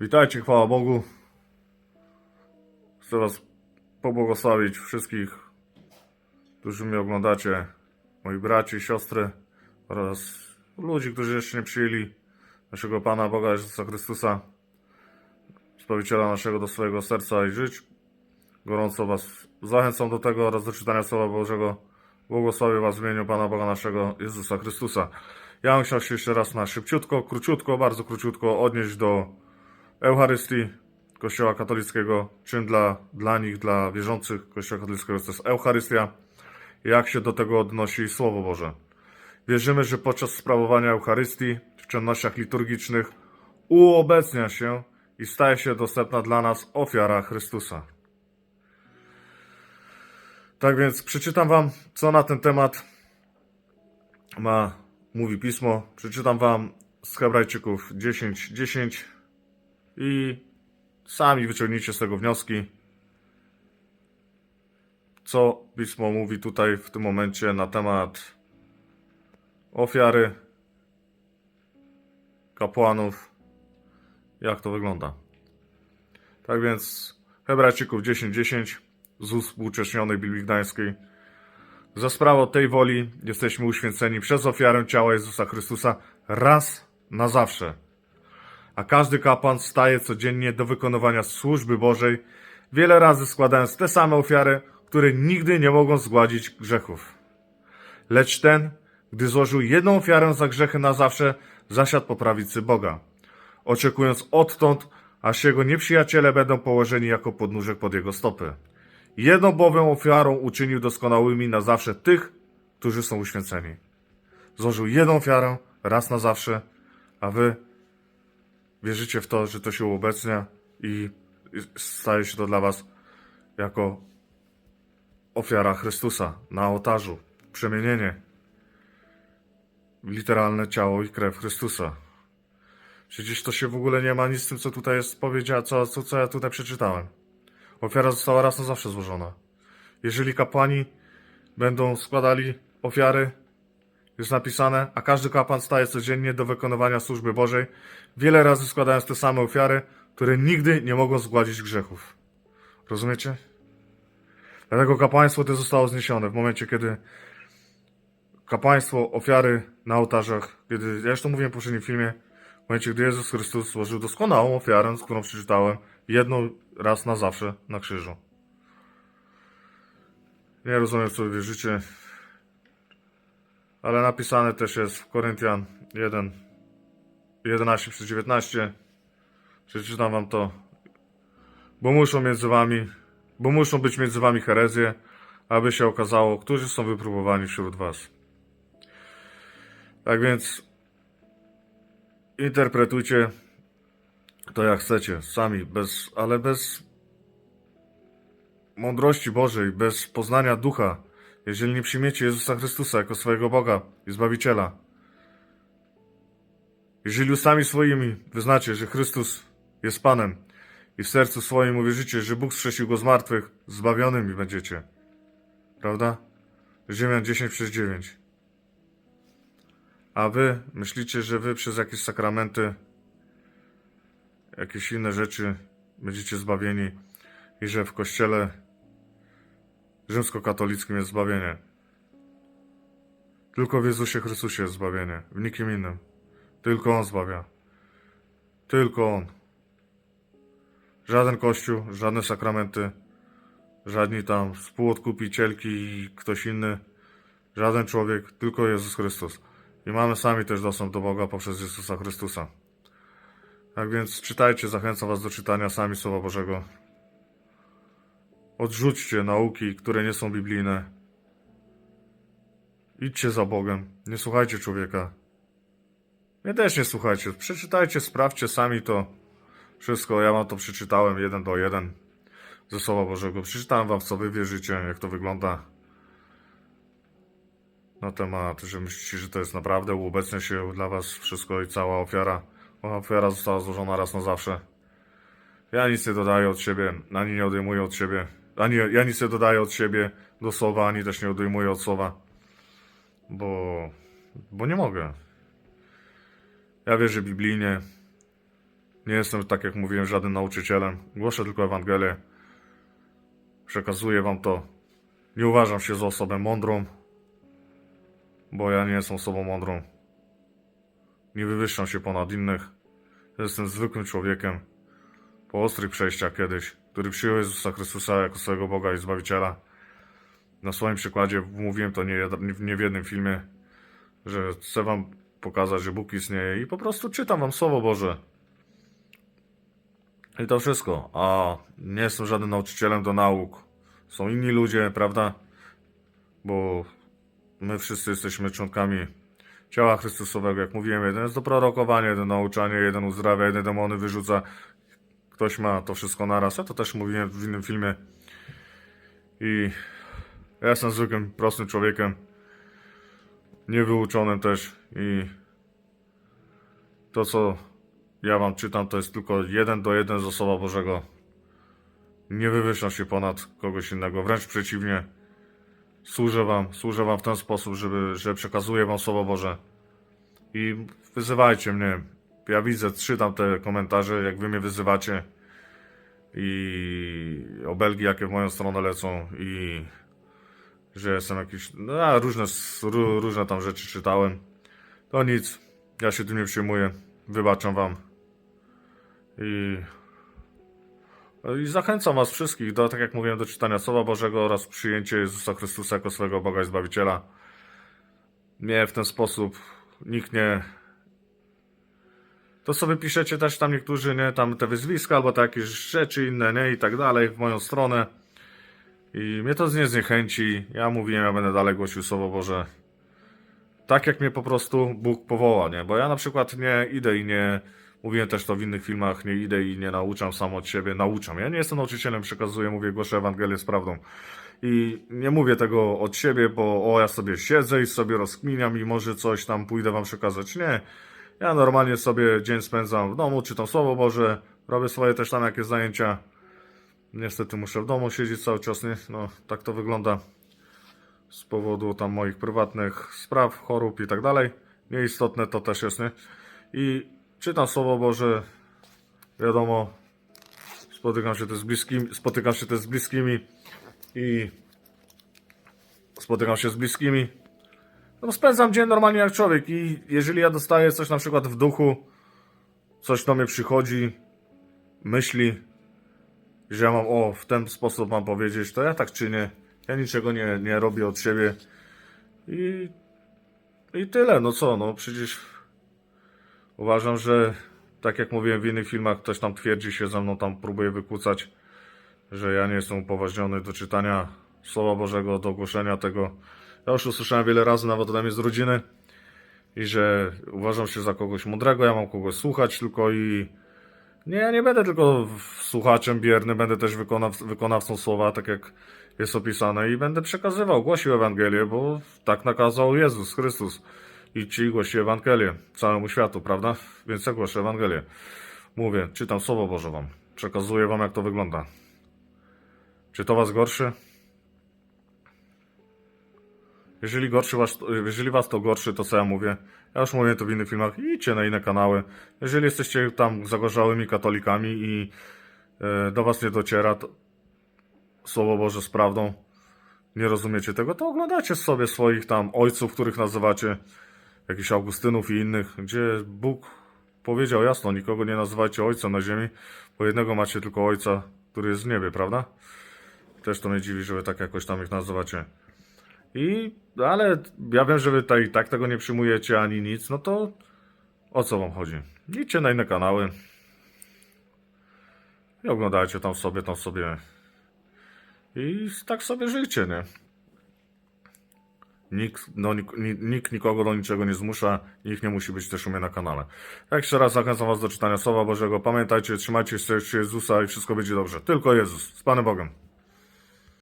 Witajcie, chwała Bogu. Chcę Was pobłogosławić wszystkich, którzy mnie oglądacie, moi braci, siostry oraz ludzi, którzy jeszcze nie przyjęli naszego Pana Boga Jezusa Chrystusa, Zbawiciela naszego do swojego serca i żyć. Gorąco Was zachęcam do tego oraz do czytania Słowa Bożego. Błogosławię Was w imieniu Pana Boga naszego Jezusa Chrystusa. Ja bym chciał się jeszcze raz na szybciutko, króciutko, bardzo króciutko odnieść do Eucharystii Kościoła katolickiego, czym dla, dla nich, dla wierzących Kościoła katolickiego to jest Eucharystia, jak się do tego odnosi Słowo Boże. Wierzymy, że podczas sprawowania Eucharystii w czynnościach liturgicznych uobecnia się i staje się dostępna dla nas ofiara Chrystusa. Tak więc przeczytam Wam, co na ten temat ma, mówi Pismo. Przeczytam Wam z Hebrajczyków 10, 10 i sami wyciągnijcie z tego wnioski, co Pismo mówi tutaj w tym momencie na temat ofiary kapłanów, jak to wygląda. Tak więc Hebrajczyków 10:10 z ust współcześnionej Biblii Gdańskiej. Za sprawą tej woli jesteśmy uświęceni przez ofiarę ciała Jezusa Chrystusa raz na zawsze. A każdy kapłan staje codziennie do wykonywania służby Bożej, wiele razy składając te same ofiary, które nigdy nie mogą zgładzić grzechów. Lecz ten, gdy złożył jedną ofiarę za grzechy na zawsze, zasiadł po prawicy Boga, oczekując odtąd, aż jego nieprzyjaciele będą położeni jako podnóżek pod jego stopy. Jedną bowiem ofiarą uczynił doskonałymi na zawsze tych, którzy są uświęceni. Złożył jedną ofiarę raz na zawsze, a wy wierzycie w to, że to się uobecnia i staje się to dla was jako ofiara Chrystusa na ołtarzu, przemienienie, literalne ciało i krew Chrystusa. Przecież to się w ogóle nie ma nic z tym, co tutaj jest powiedziane, co, co, co ja tutaj przeczytałem. Ofiara została raz na zawsze złożona. Jeżeli kapłani będą składali ofiary, jest napisane, a każdy kapłan staje codziennie do wykonywania służby Bożej, wiele razy składając te same ofiary, które nigdy nie mogą zgładzić grzechów. Rozumiecie? Dlatego kapłaństwo to zostało zniesione w momencie, kiedy kapłaństwo, ofiary na ołtarzach, kiedy, ja już to mówiłem w poprzednim filmie, w momencie, gdy Jezus Chrystus złożył doskonałą ofiarę, z którą przeczytałem, jedną raz na zawsze na krzyżu. Nie rozumiem, co wierzycie, ale napisane też jest w Koryntian 1, 11 przez 19. Przeczytam wam to. Bo muszą między wami, bo muszą być między wami herezje, aby się okazało, którzy są wypróbowani wśród was. Tak więc interpretujcie to jak chcecie, sami, bez, ale bez mądrości Bożej, bez poznania ducha, jeżeli nie przyjmiecie Jezusa Chrystusa jako swojego Boga i Zbawiciela. Jeżeli ustami swoimi wyznacie, że Chrystus jest Panem i w sercu swoim uwierzycie, że Bóg strzesił Go z martwych, zbawionymi będziecie. Prawda? Ziemian 10 przez 9. A wy myślicie, że wy przez jakieś sakramenty, jakieś inne rzeczy będziecie zbawieni i że w kościele rzymskokatolickim jest zbawienie. Tylko w Jezusie Chrystusie jest zbawienie, w nikim innym. Tylko On zbawia. Tylko On. Żaden kościół, żadne sakramenty, żadni tam współodkupicielki i ktoś inny, żaden człowiek, tylko Jezus Chrystus. I mamy sami też dostęp do Boga poprzez Jezusa Chrystusa. Tak więc czytajcie, zachęcam Was do czytania sami Słowa Bożego. Odrzućcie nauki, które nie są biblijne. Idźcie za Bogiem, nie słuchajcie człowieka. Mnie też nie słuchajcie. Przeczytajcie, sprawdźcie sami to wszystko. Ja wam to przeczytałem jeden do jeden ze Słowa Bożego. Przeczytałem wam, co wy wierzycie, jak to wygląda na temat, że myślicie, że to jest naprawdę uobecnia się dla was wszystko i cała ofiara. Ofiara została złożona raz na zawsze. Ja nic nie dodaję od siebie, ani nie odejmuję od siebie. Ani ja nic nie dodaję od siebie do słowa, ani też nie odejmuję od słowa. Bo, bo nie mogę. Ja wierzę biblijnie. Nie jestem, tak jak mówiłem, żadnym nauczycielem. Głoszę tylko Ewangelię. Przekazuję wam to. Nie uważam się za osobę mądrą, bo ja nie jestem osobą mądrą. Nie wywyższam się ponad innych. Jestem zwykłym człowiekiem po ostrych przejściach kiedyś, który przyjął Jezusa Chrystusa jako swojego Boga i Zbawiciela. Na swoim przykładzie mówiłem to nie, nie w jednym filmie, że chcę wam pokazać, że Bóg istnieje i po prostu czytam wam Słowo Boże. I to wszystko. A nie jestem żadnym nauczycielem do nauk. Są inni ludzie, prawda? Bo my wszyscy jesteśmy członkami ciała Chrystusowego. Jak mówiłem, jeden jest do prorokowania, jeden nauczania, jeden uzdrawia, jeden demony wyrzuca. Ktoś ma to wszystko naraz. Ja to też mówiłem w innym filmie. I ja jestem zwykłym, prostym człowiekiem. Niewyuczonym też. I to, co ja wam czytam, to jest tylko jeden do jeden z osoba Bożego. Nie wywyższam się ponad kogoś innego, wręcz przeciwnie. Służę wam, służę wam w ten sposób, żeby, że przekazuję wam Słowo Boże. I wyzywajcie mnie. Ja widzę, czytam te komentarze, jak wy mnie wyzywacie. I obelgi, jakie w moją stronę lecą. I że jestem jakiś. No, różne, różne tam rzeczy czytałem. To nic. Ja się tym nie przyjmuję. Wybaczam wam. I, I zachęcam was wszystkich do, tak jak mówiłem, do czytania Słowa Bożego oraz przyjęcia Jezusa Chrystusa jako swojego Boga i Zbawiciela. Nie w ten sposób nikt nie. To sobie piszecie też tam niektórzy, nie, tam te wyzwiska albo takie rzeczy inne, nie, i tak dalej, w moją stronę. I mnie to nie zniechęci. Ja mówiłem, ja będę dalej głosił Słowo Boże tak jak mnie po prostu Bóg powoła, nie? Bo ja na przykład nie idę i nie, mówiłem też to w innych filmach, nie idę i nie nauczam sam od siebie, nauczam. Ja nie jestem nauczycielem, przekazuję, mówię, głoszę Ewangelię z prawdą. I nie mówię tego od siebie, bo o, ja sobie siedzę i sobie rozkminiam i może coś tam pójdę wam przekazać. Nie. Ja normalnie sobie dzień spędzam w domu, czytam Słowo Boże, robię swoje też tam jakieś zajęcia. Niestety muszę w domu siedzieć cały czas, nie? No, tak to wygląda z powodu tam moich prywatnych spraw, chorób i tak dalej. Nieistotne to też jest, nie? I czytam Słowo Boże, wiadomo, spotykam się też z bliskimi, spotykam się też z bliskimi i spotykam się z bliskimi. No spędzam dzień normalnie jak człowiek i jeżeli ja dostaję coś na przykład w duchu, coś do mnie przychodzi, myśli, że ja mam, o, w ten sposób mam powiedzieć, to ja tak czynię. Ja niczego nie, nie robię od siebie. I, I tyle, no co, no przecież uważam, że tak jak mówiłem w innych filmach, ktoś tam twierdzi się ze mną, tam próbuje wykłócać, że ja nie jestem upoważniony do czytania Słowa Bożego, do ogłoszenia tego. Ja już usłyszałem wiele razy, nawet ode mnie z rodziny, i że uważam się za kogoś mądrego, ja mam kogoś słuchać tylko i nie, ja nie będę tylko słuchaczem bierny, będę też wykonaw, wykonawcą słowa, tak jak jest opisane i będę przekazywał, głosił Ewangelię, bo tak nakazał Jezus Chrystus. I ci głosi Ewangelię całemu światu, prawda? Więc ja głoszę Ewangelię. Mówię, czytam Słowo Boże wam, przekazuję wam jak to wygląda. Czy to was gorszy? Jeżeli, gorszy was, jeżeli was to gorszy, to co ja mówię? Ja już mówię to w innych filmach, idźcie na inne kanały. Jeżeli jesteście tam zagorzałymi katolikami i e, do was nie dociera to Słowo Boże z prawdą, nie rozumiecie tego, to oglądacie sobie swoich tam ojców, których nazywacie, jakichś Augustynów i innych, gdzie Bóg powiedział jasno, nikogo nie nazywajcie ojcem na ziemi, bo jednego macie tylko ojca, który jest w niebie, prawda? Też to mnie dziwi, że wy tak jakoś tam ich nazywacie. I, ale ja wiem, że wy i tak tego nie przyjmujecie ani nic, no to o co wam chodzi? Idźcie na inne kanały i oglądajcie tam sobie, tam sobie i tak sobie żyjcie, nie? Nikt, no, nik, ni- nikt nikogo do niczego nie zmusza, nikt nie musi być też u mnie na kanale. Tak jeszcze raz zachęcam was do czytania Słowa Bożego. Pamiętajcie, trzymajcie się Jezusa i wszystko będzie dobrze. Tylko Jezus. Z Panem Bogiem.